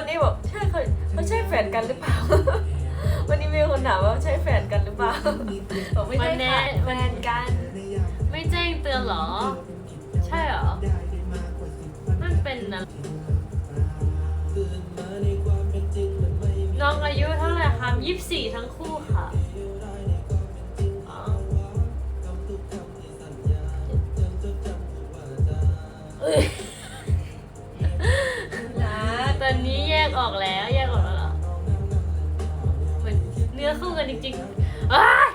วันนี้บอกใช่เขาเขาใช่แฟนกันหรือเปล่า วันนี้มีคนถามว่าใช่แฟนกันหรือเปล่าบอกไม่ใช่ค่ะแฟนกัน ไม่แจ้งเตือนเหรอ ใช่เหรอ มันเป็นนะน้องอายุเท่าไหร่คะยี่สิบสี่ทั้งคู่ค่ะอ๋อเอ้ยนะต อนนี้แยกออกแล้ว แยกออกแล้วเหรอเหมือนเนื้อคู่กันจริงๆอ้าย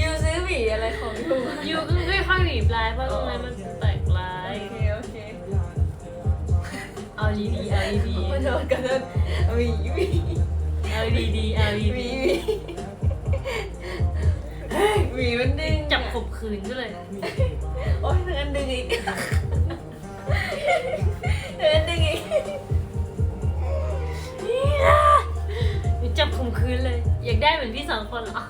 ยูซื้อหวีอะไรของยูอยู่ก็ไม่ค่อยหวีบลายเพราะตรงนั้นมันแตกลาย โอเคโอเคเอาดีๆเอาดีขอโทษกันเลยหวีหวีๆเอาดีๆเอาหวีดีหวีเฮ้ยหวีมันดึงๆจับข่มขืนก็เลย โอ๊ยทั้งอันดึงอีก ทั้งอันดึงอีกจับข่มขืนเลย อยากได้เหมือนพี่สองคนเหรอ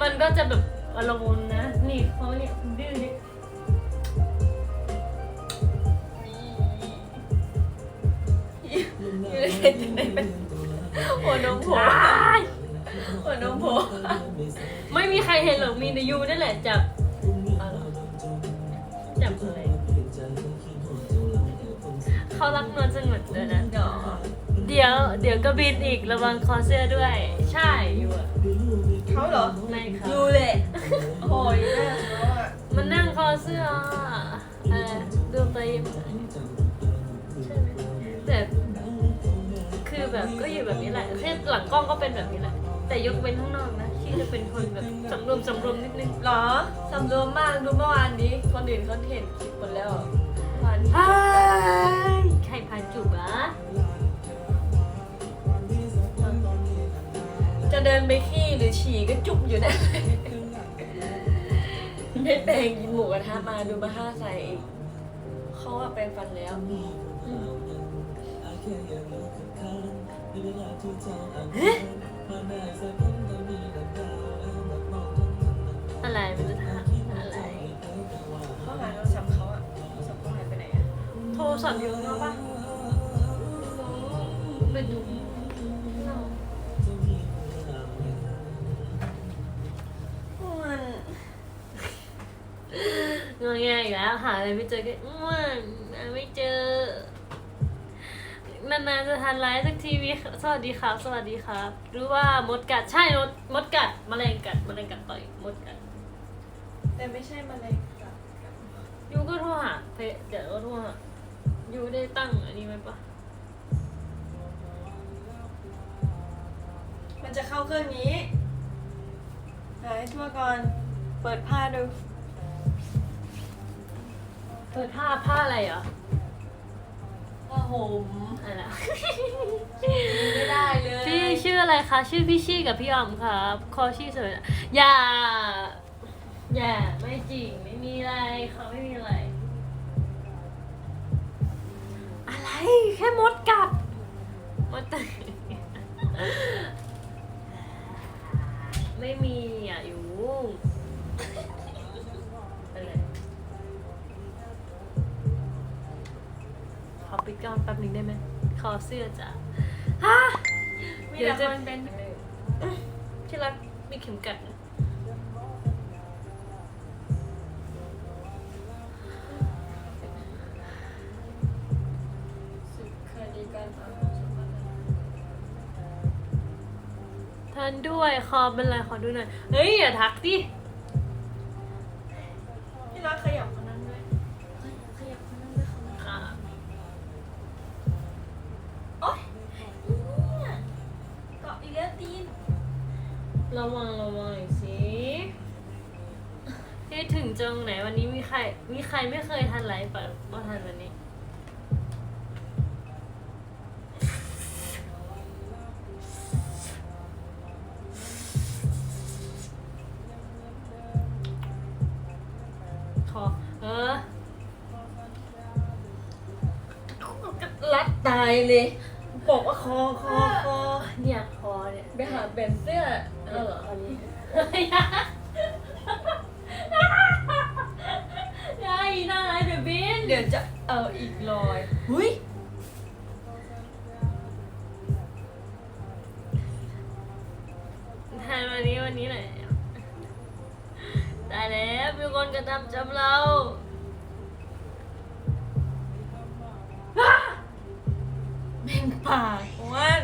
มันก็จะแบบอารมณ์นะ นี่เขาเนี่ยดื้อดิยูเลยเห็นยังไงเป็นหัวนมโผล่หัวนมโผล่ไม่มีใครเห็นหรอกมีแต่ยูนั่นแหละจับจับอะไร เขารักนวลสงบเลยนะเดี๋ยวเดี๋ยวเดี๋ยวก็บินอีกระวังคอเสื้อด้วย ใช่ยูอะเขาเหรอไม่ค่ะยูแหละโอ้ยแม่เขาอะมันนั่งคอเสื้ออะเออดูไปใช่ไหมแต่คือแบบก็อยู่แบบนี้แหละแค่หลังกล้องก็เป็นแบบนี้แหละ แต่ยกเว้นข้างนอกนะที่จะเป็นคนแบบสำรวมสำรวมนิดนึง เหรอสำรวมมากดูเมื่อวานนี้ คนอื่นเขาเห็นคลิปหมดแล้ว เมื่อวานนี้ใครพาจูบอะจะเดินไปขี้หรือฉี่ก็จุกอยู่นะไม่แปรงกินหมูกระทะมาดูมาห้าใส่อีกเขาว่าแปรงฟันแล้วอะไรมันจะ ศัพท์อยู่ข้างนอกปะไปดูมันงอแงอีกแล้วหาอะไรไม่เจอก็อ้วนหาไม่เจอ นานๆจะทานไลฟ์สักทีวีสวัสดีครับ สวัสดีครับ รู้ว่ามดกัด ใช่มดมดกัดแมลงกัดแมลงกัดต่อยมดกัด แต่ไม่ใช่มะเร็งกับกับยูก็โทรหาเพจเดี๋ยวก็โทรหา ยูได้ตั้งอันนี้ไหมปะมันจะเข้าเครื่องนี้หาให้ทั่วก่อน เปิดผ้าดู เปิดผ้าผ้าอะไรเหรอผ้าห่มอะไรนะไม่ได้เลยพี่ชื่ออะไรคะ ชื่อพี่ชี่กับพี่ออมครับคอชี่สวยนะอย่า อย่าไม่จริงไม่มีอะไรเขาไม่มีอะไร อะไรแค่มดกัดมดกัดไม่มีอะอยู่อะไรขอปิดกล้องแป๊บนึงได้ไหมขอเสื้อจ้ะฮะมีเดี๋ยวแต่จะคนเป็นที่รักมีเข็มกัดนะ อเป็นไรขอดูหน่อย เฮ้ย อย่าทักดิ พี่รักขยับคนนั้นด้วยขยับคนนั้นด้วยเขาค่ะ โอ๊ยเนี่ยเกาะอีกแล้วตีนระวังระวังหน่อยสิที่ถึงจังไหนวันนี้มีใคร มีใครไม่เคยทันไลฟ์ปะมาทันวันนี้ เดี๋ยวจะเอาอีกรอยหุ้ยทานวันนี้วันนี้ไหนต่ยแล้วมีคนกระทำจำเราแม่งปากอ้วน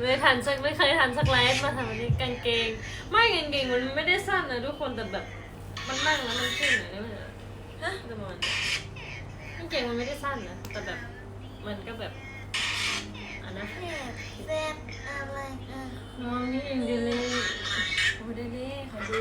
ไม่ทันสักไม่เคยทันสักไลฟ์มาทำวันนี้กางเกง กางเกงมันไม่ได้สั้นนะทุกคนแต่แบบมันนั่งแล้วมันขึ้นหน่อยได้ไหมเนี่ยฮะประมาณกางเกงมันไม่ได้สั้นนะแต่แบบมันก็แบบอันนะแซ่บอะไรอะน้องนี่เองดีเลยโอ้เดนี่ขอดู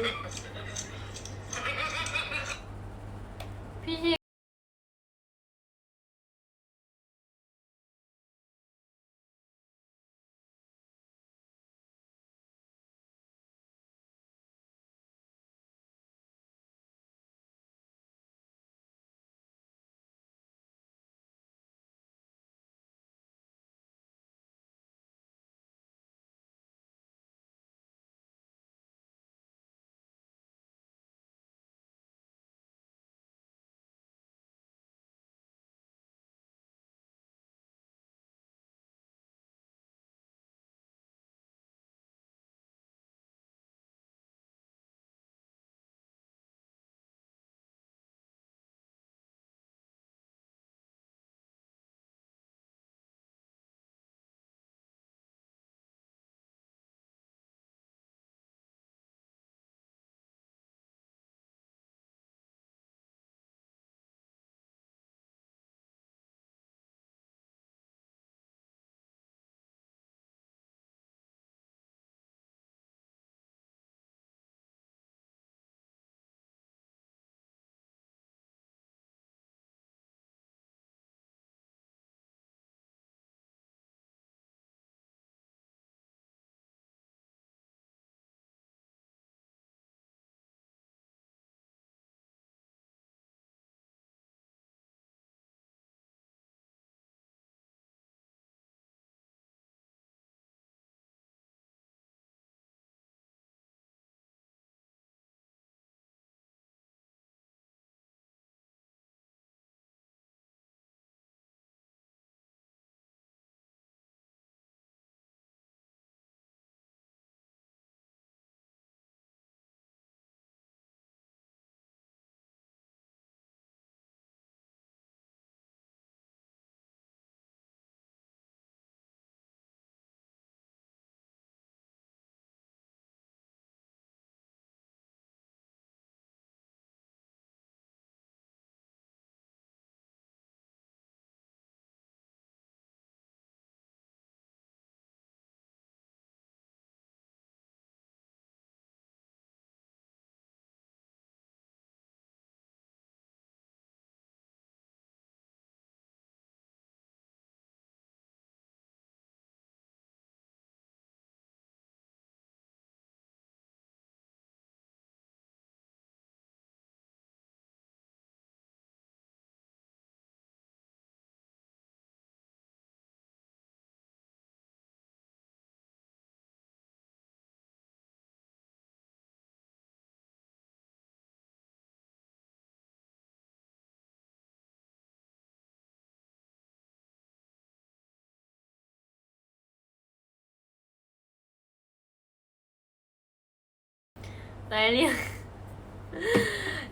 แต่เนี่ย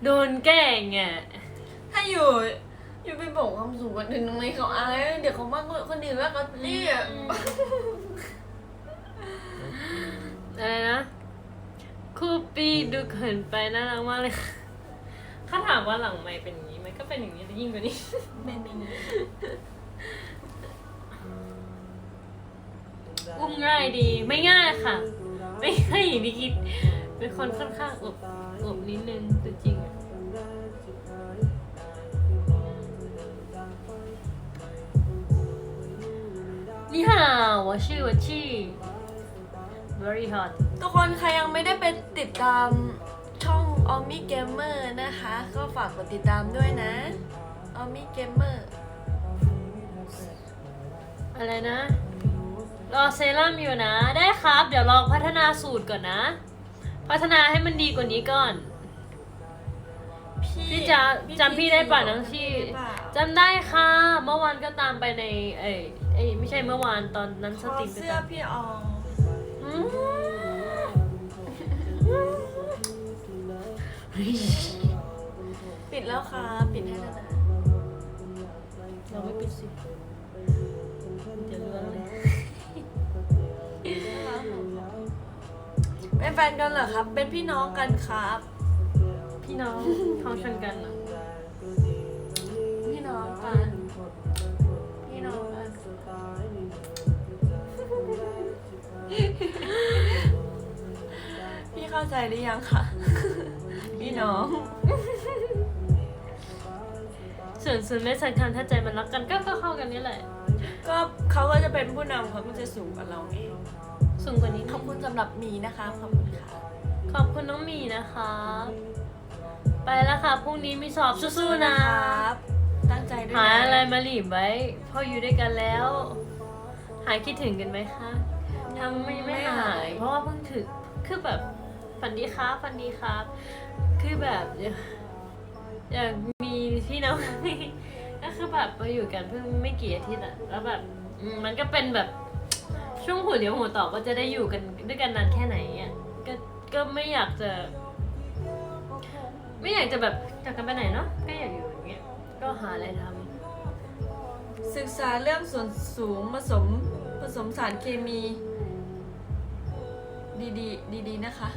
โดนแกล้งอะถ้าอยู่ อยู่ไปบอกความสูงคนอื่นทำไมเขาอายเดี๋ยวเขามากคนอื่นว่าเขาเตี้ยอะไรนะคูปีดูเขินไปน่ารักมากเลยค่ะถ้าถามว่าหลังไม่เป็นอย่างนี้ไหมก็เป็นอย่างนี้แต่ยิ่งกว่านี้ไม่มีอุ้มง่ายดีไม่ง่ายค่ะ ไม่ง่ายอย่างที่คิด เป็นคนค่อนข้างอบอบนิดนึงตัวจริงอนี่ฮาววชื่อวชี่ very hot ทุกคนใครยังไม่ได้ไปติดตามช่อง o m m i Gamer นะคะ ก็ฝากกดติดตามด้วยนะ o m m i Gamer อะไรนะ รอเซรั่มอยู่นะ ได้ครับ เดี๋ยวลองพัฒนาสูตรก่อนนะ พัฒนาให้มันดีกว่านี้ก่อน พี่จะจำพี่ได้ป่ะน้องชี่จำได้ค่ะ เมื่อวานก็ตามไปใน เอ้ยเอ้ยไม่ใช่เมื่อวานตอนนั้นคสอตรีมไปเสื้อตามพี่อองอืมปีปิดแล้วค่ะ ปิดให้แล้วนะเราไม่ปิดสิ เป็นแฟนกันเหรอครับ เป็นพี่น้องกันครับ พี่น้องท้องชนกันเหรอพี่น้องกัน พี่น้องกันพี่เข้าใจหรือยังคะพี่น้องส่วนส่วนไม่สำคัญถ้าใจมันรักกันก็ก็เข้ากันนี่แหละ ก็เขาก็จะเป็นผู้นำเขาก็จะสูงกว่าเราเอง สูงกว่านี้ขอบคุณสำหรับหมีนะคะ ขอบคุณค่ะ ขอบคุณน้องหมีนะคะ ไปแล้วค่ะพรุ่งนี้มีสอบสู้ๆนะ ครับตั้งใจด้วยหานะอะไรมาหลีบไว้พออยู่ด้วยกันแล้ว หายคิดถึงกันไหมคะทำไม่ไม่หาย เพราะว่าเพิ่งถึงคือแบบฝันดีครับฝันดีครับ คือแบบอยากอยากมีพี่น้อง ก็คือแบบมาอยู่กันเพิ่งไม่กี่อาทิตย์อะแล้วแบบอืมมันก็เป็นแบบ ช่วงหัวเลี้ยวหัวต่อว่าจะได้อยู่กันด้วยกันนานแค่ไหนอะก็ก็ไม่อยากจะ ไม่อยากจะแบบจากกันไปไหนเนาะก็อยากอยู่อย่างเงี้ยก็หาอะไรทำศึกษาเรื่องส่วนสูงผสมผสมสารเคมี ดีๆ ดีๆนะคะ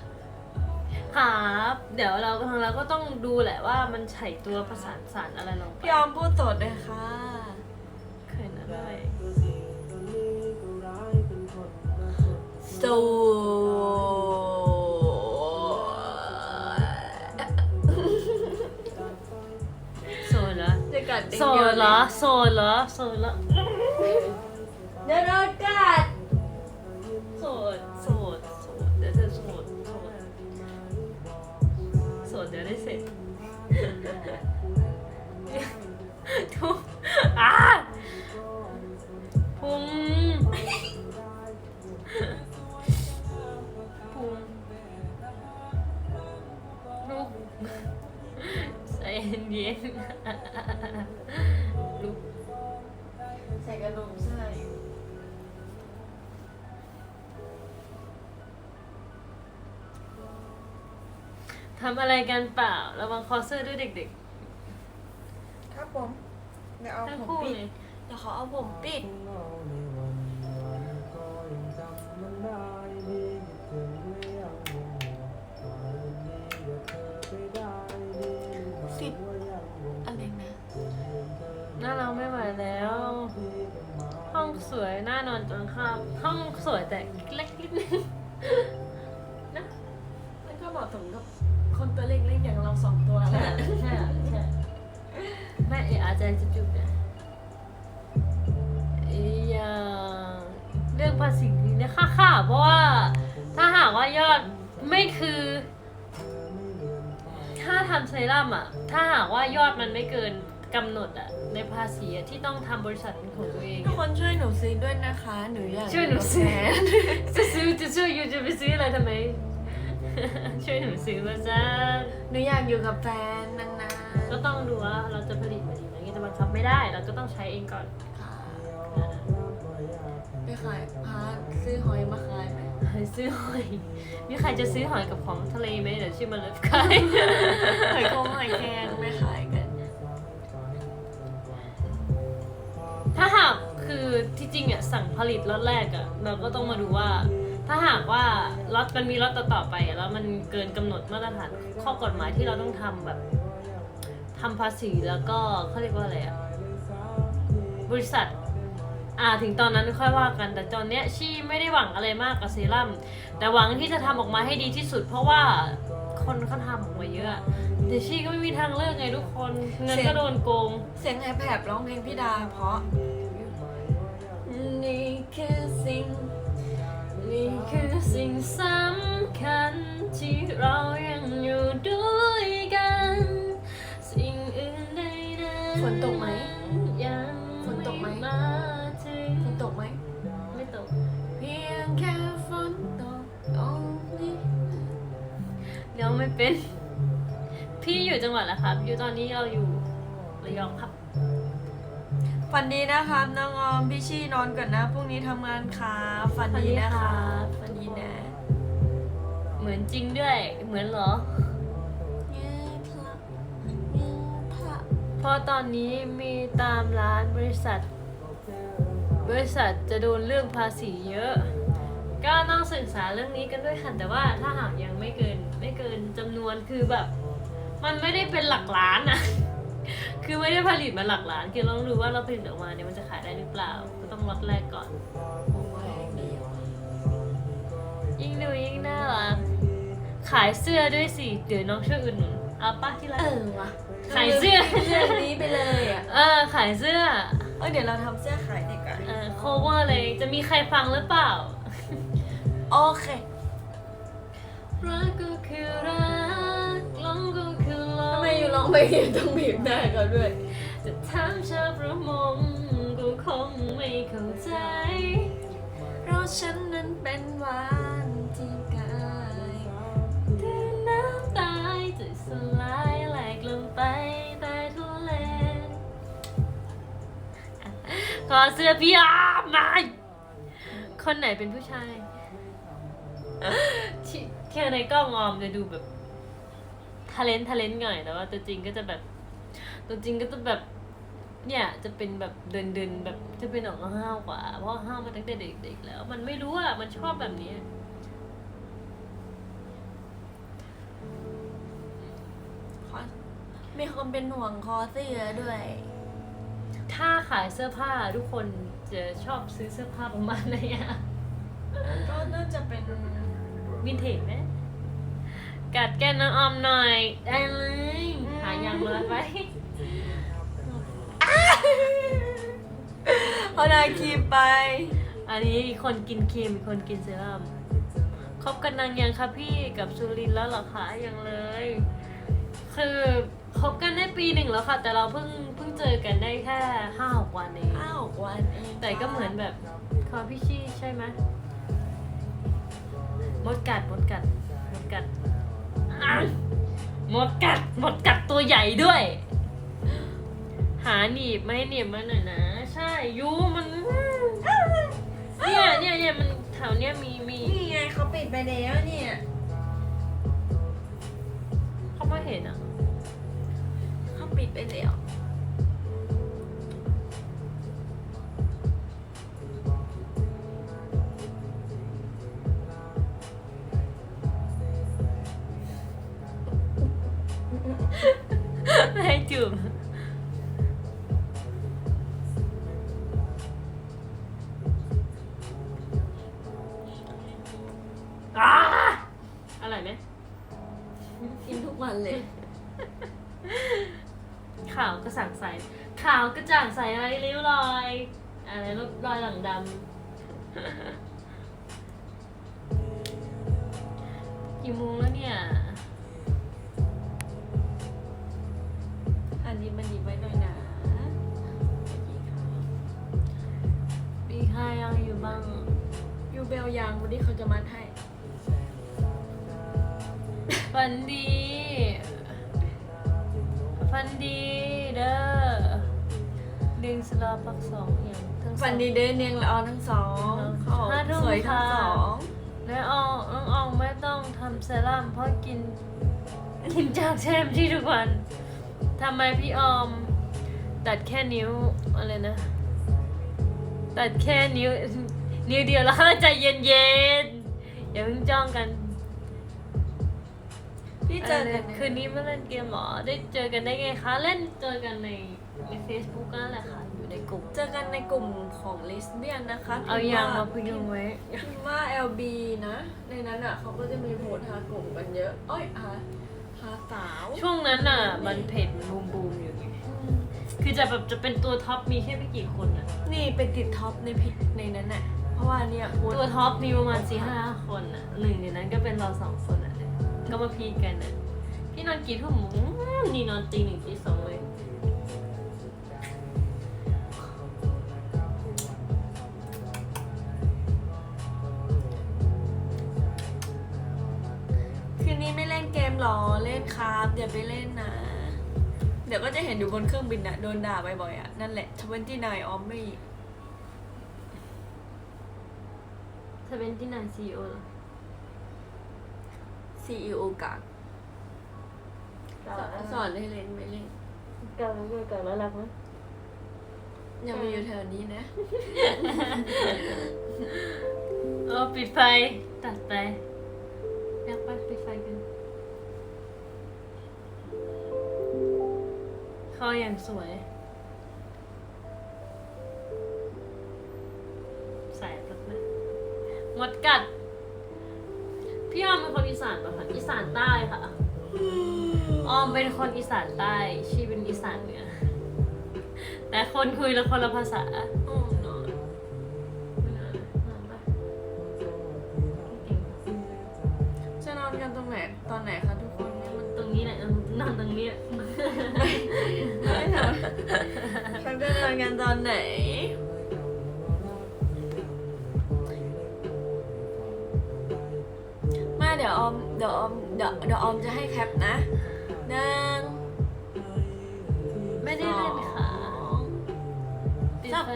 ครับเดี๋ยวเราทางเราก็ต้องดูแหละว่ามันใส่ตัวผสานสารอะไรลงไปพี่ออมพูดสดเลยค่ะเคยนะด้วย สูโซนเหรอจะกัดเด็กโซนเหรอโซนเหรอโซนเหรอเดี๋ยวโดนกัด ทำอะไรกันเปล่า ระวังคอเสื้อด้วยเด็กครับผมเดี๋ยวเอาๆ ทั้งผมคู่ปิดเลย เดี๋ยวเขาเอาผมปิด สิบ อะไรนะ หน้าเราไม่ไหวแล้ว ห้องสวยหน้านอนจนข้ามห้องสวยแต่ เรื่องภาษีเนี่ยค่าค่าเพราะว่าถ้าหากว่ายอดไม่คือ ถ้าทำเซรั่มอะ ถ้าหากว่ายอดมันไม่เกินกำหนดอะ ในภาษีอะที่ต้องทำบริษัทเป็นของตัวเอง ทุกอะคนช่วยหนูซื้อด้วยนะคะ หนูอยากช่วยหนูซื้อแฟนจะซื้อจะช่วยยูจะไปซื้ออะไรทำไม ช่วยหนูซื้อมาจ้าหนูอยากอยู่กับแฟนนานก็ต้องดูว่าเราจะผลิตมาดีไหมจะบังคับไม่ได้ เราก็ต้องใช้เองก่อนๆค่ะ ไปขายพาซื้อหอยมาขายไหมซื้อหอย มีใครจะซื้อหอยกับของทะเลไหมเดี๋ยวชื่อมาเลิฟขายหอยโคงหอยแครงไปขายกัน ถ้าหากคือที่จริงอะสั่งผลิตล็อตแรกอะเราก็ต้องมาดูว่า ถ้าหากว่าล็อตมันมีล็อตต่อๆไปอะแล้วมันเกินกำหนดมาตรฐานข้อกฎหมายที่เราต้องทำแบบทำภาษีแล้วก็เขาเรียกว่าอะไรอะบริษัท อ่าถึงตอนนั้นค่อยว่ากัน แต่ตอนเนี้ยชี่ไม่ได้หวังอะไรมากกับเซรั่ม แต่หวังที่จะทำออกมาให้ดีที่สุด เพราะว่าคนเขาทำออกมาเยอะแต่ชี่ก็ไม่มีทางเลือกไงทุกคนเงินก็โดนโกง เสียงไอแผบร้องเพลงพี่ดาเพราะนี่คือสิ่งนี่คือสิ่งสำคัญที่เรายังอยู่ด้วยกัน สิ่งอื่นใดๆฝนตกไหม เดี๋ยวไม่เป็น พี่อยู่จังหวัดอะไรครับ อยู่ตอนนี้เราอยู่ระยองครับ ฝันดีนะครับน้องออมพี่ชี่นอนก่อนนะพรุ่งนี้ทำงานค่ะฝันดีนะคะฝัฝันนดีดีครันะบเหมือนจริงด้วย เหมือนเหรอเย้พลับเย้เพราะตอนนี้มีตามร้านบริษัท บริษัทจะโดนเรื่องภาษีเยอะ ก็ต้องศึกษาเรื่องนี้กันด้วยค่ะแต่ว่าถ้าหากยังไม่เกินไม่เกินจำนวน คือแบบ มันไม่ได้เป็นหลักล้านอะคือไม่ได้ผลิตมาหลักล้านคือเราต้องดูว่าเราผลิตออกมาเนี่ยมันจะขายได้หรือเปล่า ก็ต้องล็อตแรกก่อนโอ้ยเดียวยิ่งดูยิ่งน่ารักขายเสื้อด้วยสิ เดี๋ยวน้องช่วยอุดหนุนเอาปะที่รักเออว่ะขายเสื้อเรื่องนี้ไปเลยอะเออ ขายเสื้อเออเดี๋ยวเราทำเสื้อขายดีกว่าเออโคเวอร์เลยจะมีใครฟังหรือเปล่า โอเครักก็คือรักหลงก็คือหล งทำไมอยู่ร้องไปเห็นต้องบีบหน้าเขาด้วยจะถามชาวประมงก็คงไม่เข้าใจเพราะฉันนั้นเป็นหวานที่กายแต่น้ำตายจะสลายแหลกลงไปใต้ทะเลขอเสื้อพี่อามหน่อยคนไหนเป็นผู้ชายที่ที่ในกล้องออมจะดูแบบ ทาเลนทาเลนหน่อยแต่ว่าตัวจริงก็จะแบบ ตัวจริงก็จะแบบ เนี่ยจะเป็นแบบเดินเดินๆแบบจะเป็นออกห้าวกว่า เพราะห้าวมาตั้งแต่เด็กๆแล้ว มันไม่รู้อะมันชอบแบบนี้ขอมีคนเป็นห่วงคอเสื้อด้วย ถ้าขายเสื้อผ้าทุกคนจะชอบซื้อเสื้อผ้าประมาณไหนอะก็น่าจะเป็นวินเทจไหม กัดแก้มน้องออมหน่อย ได้เลยหายางมาไว้เอานาคีไป อันนี้คนกินครีมอีกคนกินเซรั่มคบกันนานยังคะพี่กับสุรินทร์แล้วเหรอคะยังเลย คือคบกันได้ปีหนึ่งแล้วค่ะ แต่เราเพิ่งเพิ่งเจอกันได้แค่ห้าหกวันเองอ้าววันเองแต่ก็เหมือนแบบคอพี่ชี่ใช่ไหมมดกัดมดกัดมดกัด อะมดกัดมดกัดตัวใหญ่ด้วย หาหนีบไม่หนีบมาหน่อยนะ ใช่ยูมัน เนี่ยเนี่ยเนี่ยมันแถวเนี้ยมีมีนี่ไงเขาปิดไปแล้วเนี่ยเขาไม่เห็นอะเขาปิดไปแล้ว ขาวก็สั่งใส ขาวกระจ่างใสอะไรริ้วรอย อะไรรรอยหลังดำกี่โมงแล้วเนี่ย อันนี้มันหยิบไว้หน่อยนะมีใครยังอยู่บ้างยูเบลยังวันนี้เขาจะมัดให้ฟันดี ฟันดีเด้อ ดึงสลอพักสองอย่างทั้งสองฟันดีเดนเนียงละออนทั้งสองเขาห้าทุ่ม สวยทั้งค่ะสองและอองน้องอองไม่ต้องทำเซรั่มเพราะกินกินจากแชมที่ทุกวันทำไมพี่ออม ตัดแค่นิ้วอะไรนะ ตัดแค่นิ้ว นิ้วเดียวแล้วใจเย็นๆอย่าเพิ่งจ้องกันพี่เจอกันคืนนี้มาเล่นเกมเหรอได้เจอกันได้ไงคะ เล่นเจอกันในใน Facebook ก็นั่นแหละค่ะ อยู่ในกลุ่ม เจอกันในกลุ่มของลิสเบียนนะคะเอาพิมพ์ยางว่มาพยุงไว้พิมพ์ว่า LB นะ ในนั้นอะเขาก็จะมีโพสต์หากลุ่มกันเยอะเอ้ยหาหาสาวช่วงนั้นอะ มันเพจบูมบูมๆอยู่ไงอืมคือจะแบบจะเป็นตัวท็อปมีแค่ไม่กี่คนอะ นี่เป็นติดท็อปในเพจในนั้นน่ะ เพราะว่าเนี่ยโพสต์ตัวท็อปมีประมาณสี่ห้าคนอะหนึ่งในนั้นก็เป็นเราสองคนอะ ก็มาพีกันอะพี่นอนกี่ทุ่มอืมนี่นอนตีหนึ่งตีสองเลย ล่นเกมหรอเล่นครับอย่าไปเล่นนะ เดี๋ยวก็จะเห็นอยู่บนเครื่องบินอะโดนด่าบ่อยๆอะนั่นแหละ29ออมมี่เธอเป็นที่นานซีโอ CEO กากสอนให้เล่นไม่เล่นเก่าแล้วเก่าแล้วรักไหมยังมีอยู่แถวนี้นะ เออปิดไฟตัดไปอยากไปปิดไฟกัน คออย่างสวยใส่ปลักนะมดกัด พี่ออมเป็นคนอีสานปะคะอีสานใต้ค่ะ ออมเป็นคนอีสานใต้ ชีเป็นอีสานเหนือ แต่คนคุยแล้วคนละภาษาโอ้นอนนอนปะจะนอนกันตรงไหนตอนไหนคะทุกคนเนี่ยมันตรงนี้แหละนอนตรงนี้แหละไม่นอน ฉันจะนอนกันตอนไหน มาเดี๋ยวออมเดี๋ยวออมเดี๋ยวเดี๋ยวออมจะให้แคปนะหนึ่งไม่ได้เล่นค่ะ สองปิดไฟ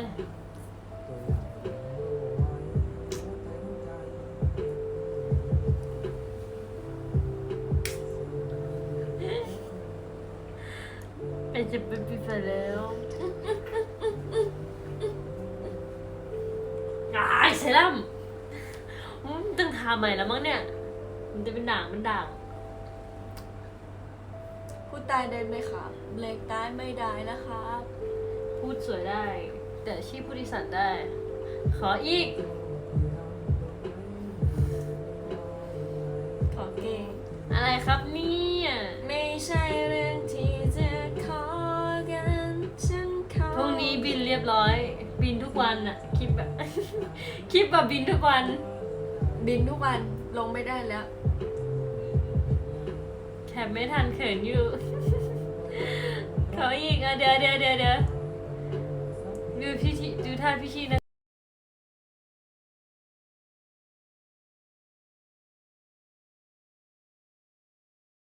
ด่างมันด่างพูดตายได้ไหมครับเบรกตายไม่ได้นะครับ พูดสวยได้ แต่ชีพผู้ดิสันได้ ขออีก ขอเก่ง อะไรครับเนี่ย ไม่ใช่เรื่องที่จะขอกันฉันขอพรุ่งนี้บินเรียบร้อย บินทุกวันอะคลิปแบบ คลิปแบบบินทุกวัน บินทุกวันลงไม่ได้แล้ว แถมไม่ทันเขินอยู่ขออีกอะเดี๋ยวเดี๋ยวเดี๋ยวเดี๋ยวดูพี่ชีดูท่าพี่ชีนะ